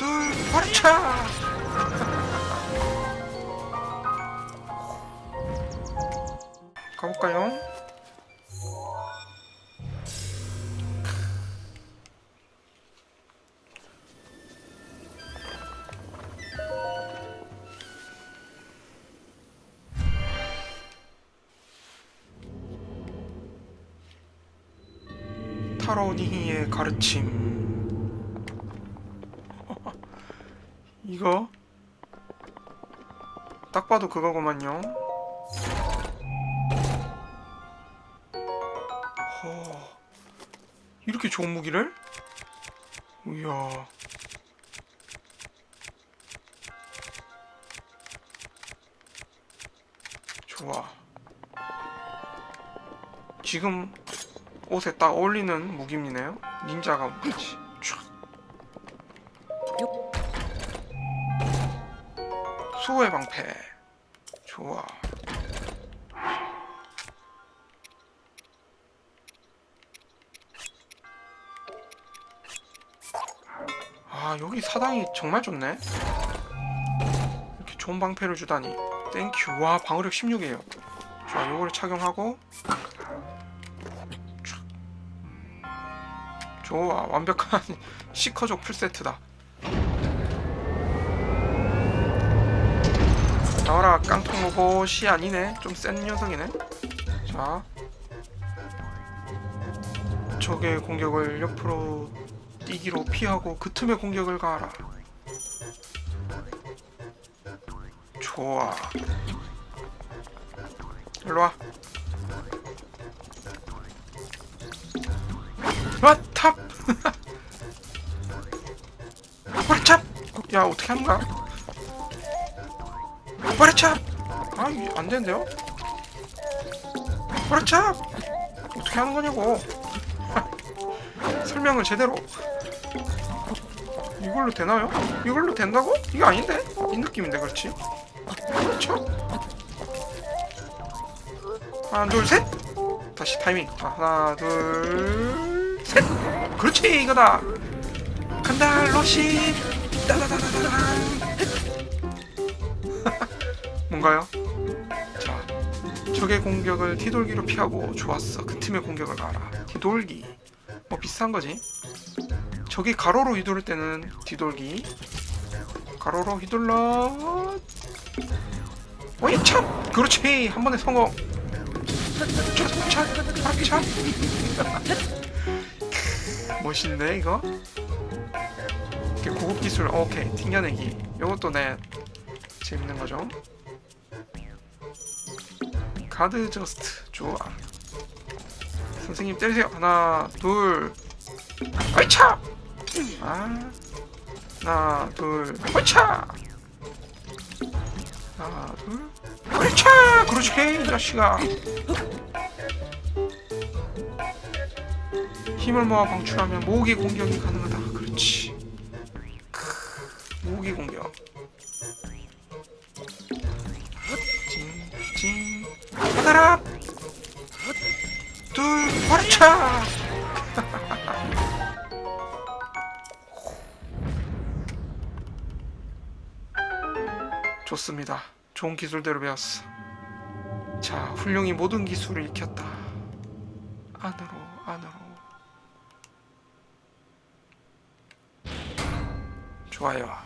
둘, 발차! 가볼까요? 타로니의 가르침 이거? 딱 봐도 그거구만요. 허 이렇게 좋은 무기를? 이야. 좋아. 지금 옷에 딱 어울리는 무기이네요. 닌자가 무기지 수호의 방패. 좋아. 아 여기 사당이 정말 좋네. 이렇게 좋은 방패를 주다니. 땡큐. 와 방어력 16이에요. 좋아 요거를 착용하고. 촥. 좋아. 완벽한 시커족 풀세트다 나와라 깡통 로봇이 아니네. 좀 센 녀석이네. 자. 적의 공격을 옆으로 뛰기로 피하고 그 틈에 공격을 가하라. 좋아. 일로와. 와탑! 와탑 야 어떻게 하는 거 야 와라찹! 아, 이게 안 되는데요? 와라찹! 어떻게 하는 거냐고. 설명을 제대로. 이걸로 되나요? 이걸로 된다고? 이거 아닌데? 이 느낌인데, 그렇지? 그렇죠? 하나, 둘, 셋! 다시 타이밍. 자, 하나, 둘, 셋! 그렇지, 이거다! 간다, 러시! 따다다다다다! 뭔가요? 자, 적의 공격을 뒤돌기로 피하고 좋았어. 그 틈의 공격을 가라. 뒤돌기. 뭐 비슷한 거지. 적이 가로로 휘두를 때는 뒤돌기. 가로로 휘둘러. 어이 참! 그렇지! 한 번에 성공! 차, 차, 차, 차. 멋있네 이거. 이렇게 고급 기술, 오케이 튕겨내기. 요것도 내 재밌는 거죠. 가드 저스트. 좋아. 선생님 때리세요. 하나 둘. 어이차! 아. 하나 둘. 어이차! 하나 둘. 어이차! 그렇지 이 자식아. 힘을 모아 방출하면 모기 공격이 가능하다 하나라. 둘 화차 좋습니다. 좋은 기술대로 배웠어. 자 훌륭히 모든 기술을 익혔다. 안으로 안으로. 좋아요.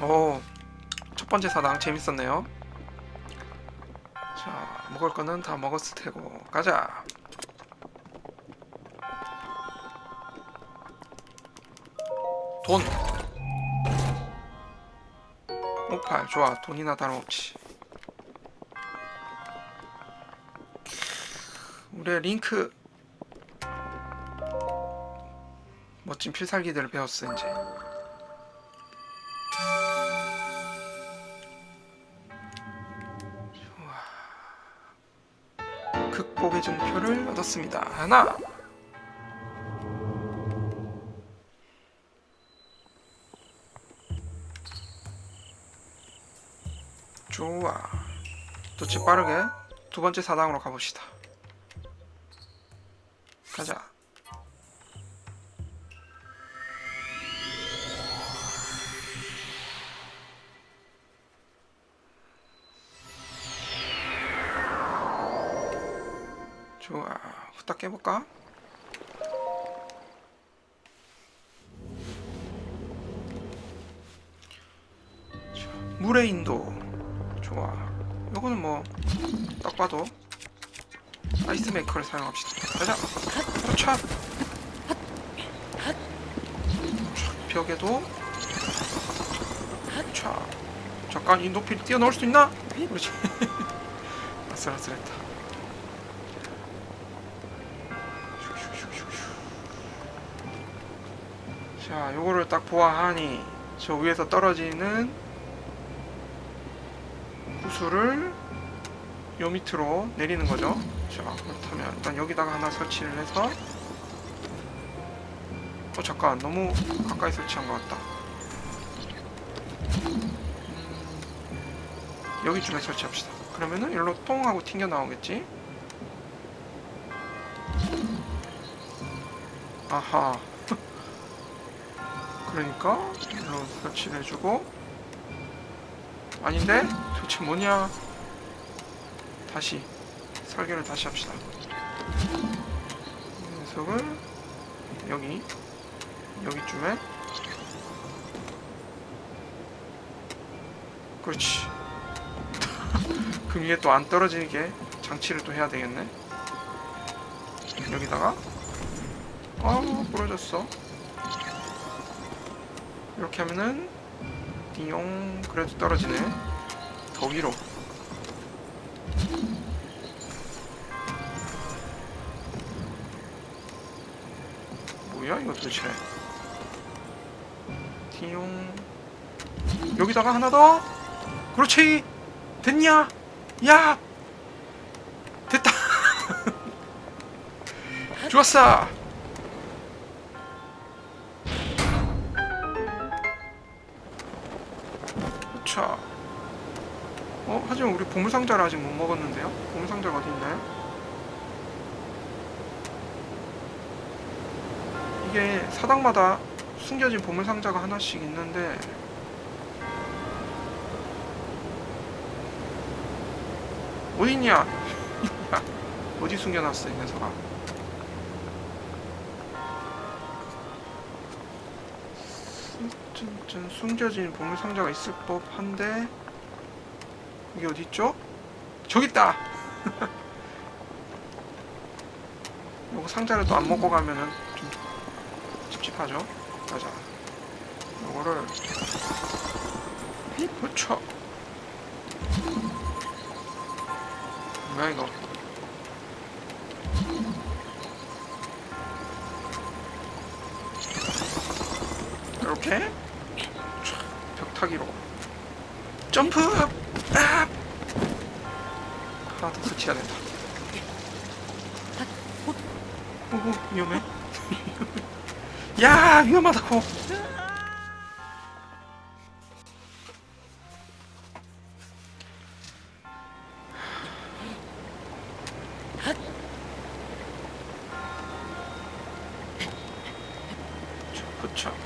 오 첫 번째 사당 재밌었네요. 자, 먹을 거는 다 먹었을 테고 가자. 돈. 오팔 좋아. 돈이나 다름없지. 우리의 링크 멋진 필살기들을 배웠어 이제. 얻었습니다. 하나. 좋아. 도치 빠르게 두 번째 사당으로 가봅시다. 가자. 자, 물의 인도. 좋아. 요거는 뭐 딱 봐도 아이스 메이커를 사용합시다. 가자. 그렇죠. 벽에도. 자 잠깐 이 높이를 뛰어넘을 수 있나? 그렇지 아슬아슬했다 자 요거를 딱 보아하니 저 위에서 떨어지는 구슬을 요 밑으로 내리는 거죠. 자 그렇다면 일단 여기다가 하나 설치를 해서 어 잠깐 너무 가까이 설치한 것 같다. 여기쯤에 설치합시다. 그러면은 일로 똥 하고 튕겨 나오겠지? 아하 그러니까 일로 설치를 해주고. 아닌데? 도대체 뭐냐? 다시. 설계를 다시 합시다. 이 녀석을 여기. 여기쯤에. 그렇지. 그 위에 또안 떨어지게 장치를 또 해야 되겠네. 여기다가. 아 부러졌어 이렇게 하면은 띠용 그래도 떨어지네. 더 위로. 뭐야 이거 도대체? 띠용. 여기다가 하나 더? 그렇지! 됐냐? 야! 됐다! 좋았어 보물상자를 아직 못 먹었는데요? 보물상자가 어디 있나요? 이게 사당마다 숨겨진 보물상자가 하나씩 있는데 어딨냐? 야, 어디 숨겨놨어 이 녀석아 숨겨진 보물상자가 있을 법한데 이게 어디 있죠? 저기 있다. 요거 상자를 또 안 먹고 가면은 좀 찝찝하죠. 가자. 요거를 그렇죠. 뭐야 이거? 이렇게 벽타기로 점프! 더 설치해야 된다. 오 오 위험해. 야 위험하다고.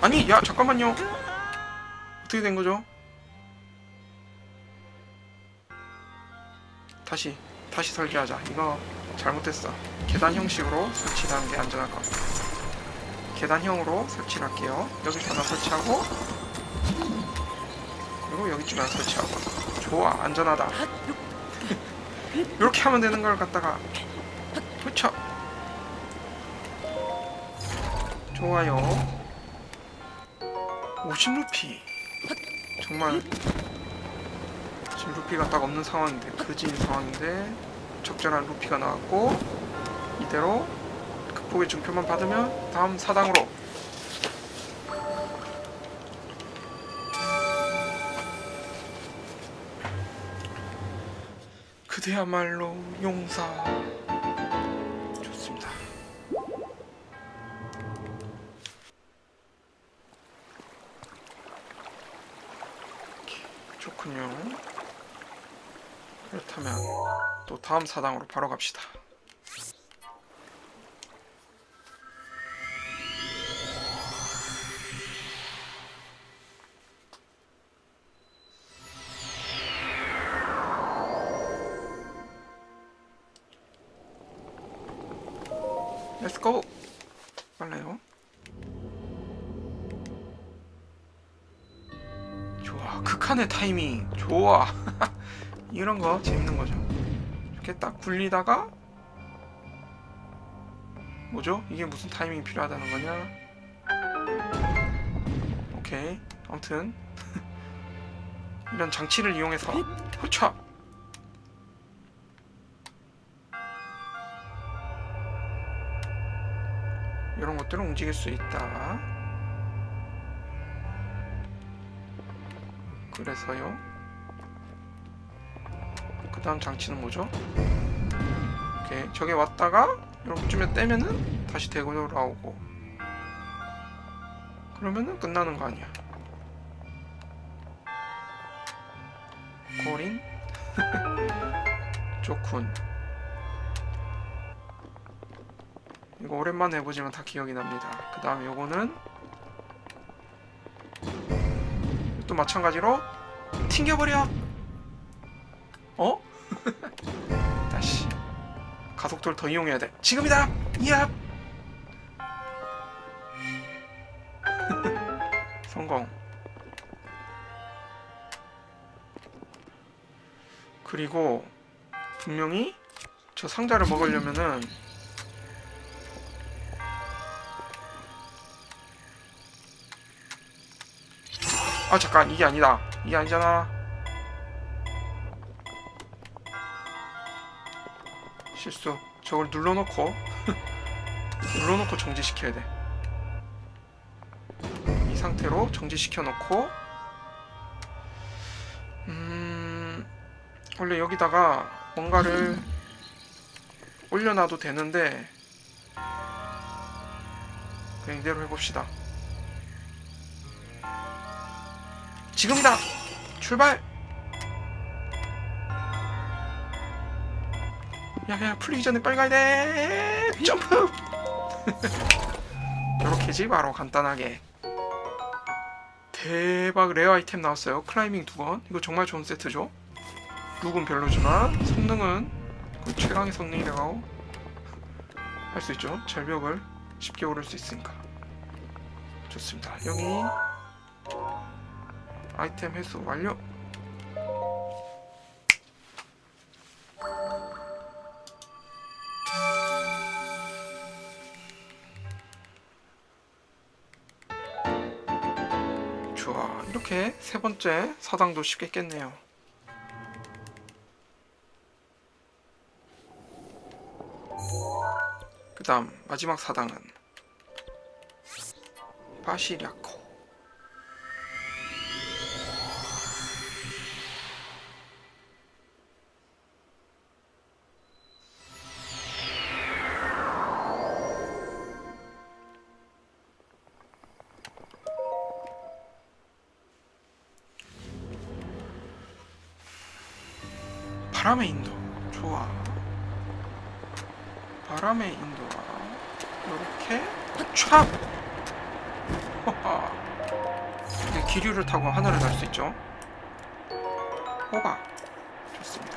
아니 야 잠깐만요. 어떻게 된 거죠? 다시 다시 설계하자. 이거 잘못됐어. 계단 형식으로 설치하는 게 안전할 것 같아. 계단형으로 설치를 할게요. 여기서 하나 설치하고 그리고 여기쯤에 하나 설치하고 좋아 안전하다. 이렇게 하면 되는 걸 갖다가 그쵸? 좋아요. 50루피 정말 루피가 딱 없는 상황인데 그지인 상황인데 적절한 루피가 나왔고 이대로 극복의 증표만 받으면 다음 사당으로. 그대야말로 용사 다음 사당으로 바로 갑시다. 고! 빨라요. 좋아. 극한의 타이밍. 좋아. 이런 거 재밌는 거죠. 이렇게 딱 굴리다가 뭐죠? 이게 무슨 타이밍이 필요하다는 거냐? 오케이. 아무튼 이런 장치를 이용해서 후차 이런 것들을 움직일 수 있다. 그래서요. 그 다음 장치는 뭐죠? 오케이. 저게 왔다가 이렇게쯤에 떼면은 다시 대고 돌아오고. 그러면은 끝나는 거 아니야. 고린? 좋군. 이거 오랜만에 해보지만 다 기억이 납니다. 그 다음에 요거는 또 마찬가지로 튕겨버려! 어? 다시 가속도를 더 이용해야 돼. 지금이다! 이야! 성공. 그리고 분명히 저 상자를 먹으려면은 아 잠깐 이게 아니다 이게 아니잖아 실수. 저걸 눌러놓고. 눌러놓고 정지시켜야 돼. 이 상태로 정지시켜 놓고. 음 원래 여기다가 뭔가를 올려놔도 되는데 그냥 이대로 해봅시다. 지금이다 출발 야야 풀리기 전에 빨리 가야 돼. 점프. 이렇게지 바로 간단하게. 대박 레어 아이템 나왔어요. 클라이밍 두건. 이거 정말 좋은 세트죠? 룩은 별로지만 성능은 최강의 성능이라고 할 수 있죠? 절벽을 쉽게 오를 수 있으니까. 좋습니다. 여기 아이템 회수 완료 세 번째 사당도 쉽게 깼네요. 그 다음 마지막 사당은 바시리아코 기류를 타고 하늘을 날수 있죠 호가 좋습니다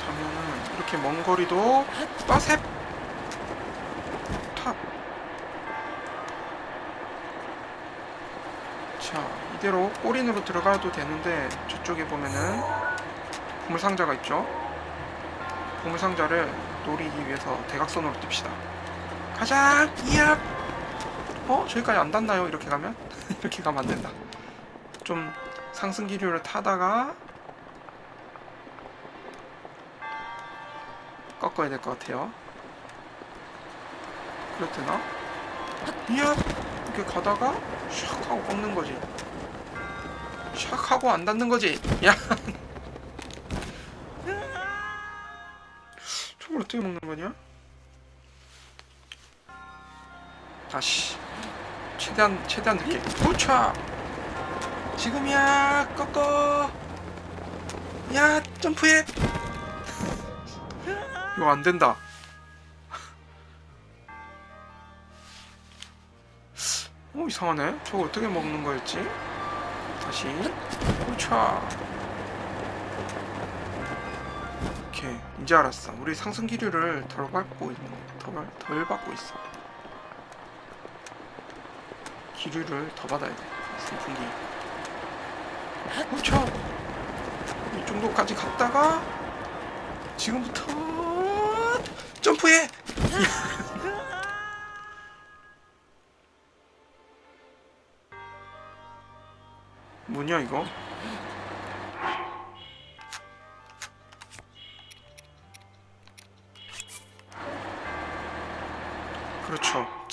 그러면은 이렇게 먼 거리도 빠셉 탑. 자, 이대로 꼬린으로 들어가도 되는데 저쪽에 보면은 보물 상자가 있죠. 보물상자를 노리기 위해서 대각선으로 뜁시다. 가자! 이야! 어? 저기까지 안 닿나요? 이렇게 가면? 이렇게 가면 안 된다. 좀 상승 기류를 타다가 꺾어야 될 것 같아요. 그렇대나? 이야 이렇게 가다가 샥 하고 꺾는 거지 샥 하고 안 닿는 거지 야 어떻게 먹는 거냐? 다시. 최대한 최대한 늦게. 우차 지금이야 꺾어. 야 점프해. 이거 안 된다. 어 이상하네. 저거 어떻게 먹는 거였지? 다시. 다시 오케이 이제 알았어. 우리 상승 기류를 덜 밟고 있는 덜, 덜 받고 있어. 기류를 더 받아야 돼. 선풍기 그렇죠 이 정도까지 갔다가 지금부터 점프해! 뭐냐 이거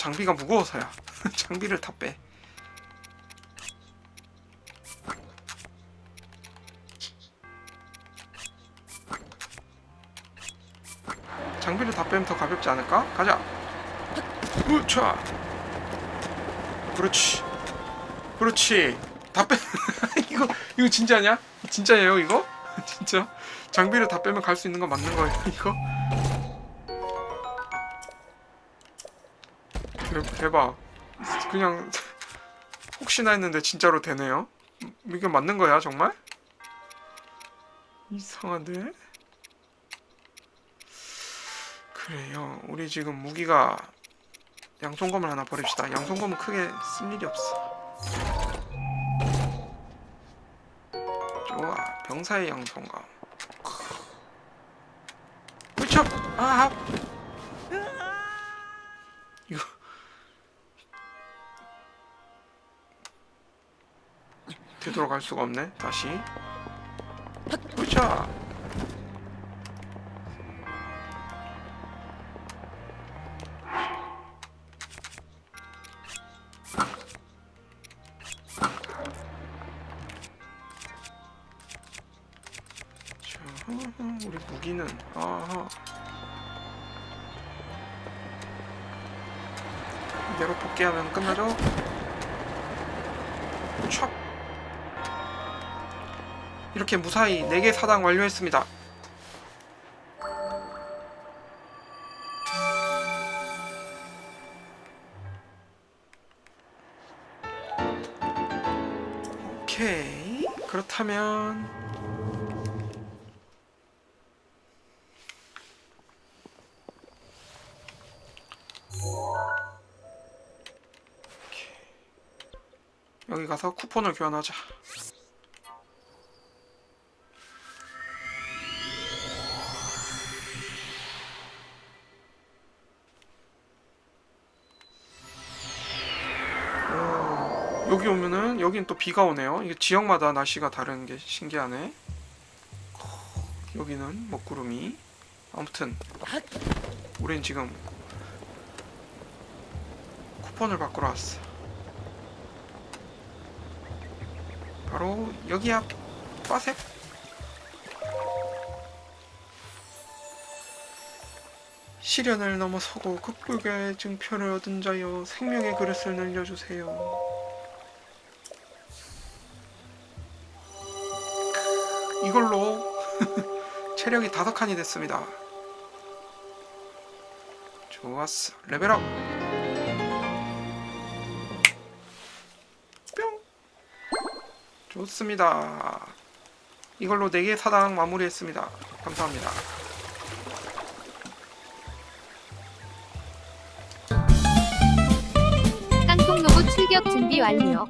장비가 무거워서야 장비를 다 빼. 장비를 다 빼면 더 가볍지 않을까? 가자. 우차. 그렇지. 그렇지. 다 빼. 이거 이거 진짜냐? 진짜예요 이거? 진짜? 장비를 다 빼면 갈 수 있는 거 맞는 거예요 이거? 대, 대박. 그냥 혹시나 했는데 진짜로 되네요. 음, 이게 맞는 거야 정말? 이상한데? 그래요. 우리 지금 무기가 양손검을 하나 버립시다. 양손검은 크게 쓸 일이 없어. 좋아. 병사의 양손검. 그쵸? 아! 이거 되돌아갈 수가 없네. 다시. 그쵸? 자, 우리 무기는 아하 이대로 복귀하면 끝나죠? 촥 이렇게 무사히 4개 사당 완료했습니다. 오케이. 그렇다면 여기 가서 쿠폰을 교환하자. 여기 오면은 여긴 또 비가 오네요. 이게 지역마다 날씨가 다른 게 신기하네. 여기는 먹구름이. 아무튼 우린 지금 쿠폰을 바꾸러 왔어. 바로 여기 앞 빠색 시련을 넘어서고 극불교의 증표를 얻은 자여 생명의 그릇을 늘려주세요 체력이 다섯 칸이 됐습니다 좋았어 레벨업 뿅 좋습니다. 이걸로 4개 사당 마무리했습니다. 감사합니다. 출격 준비 완료.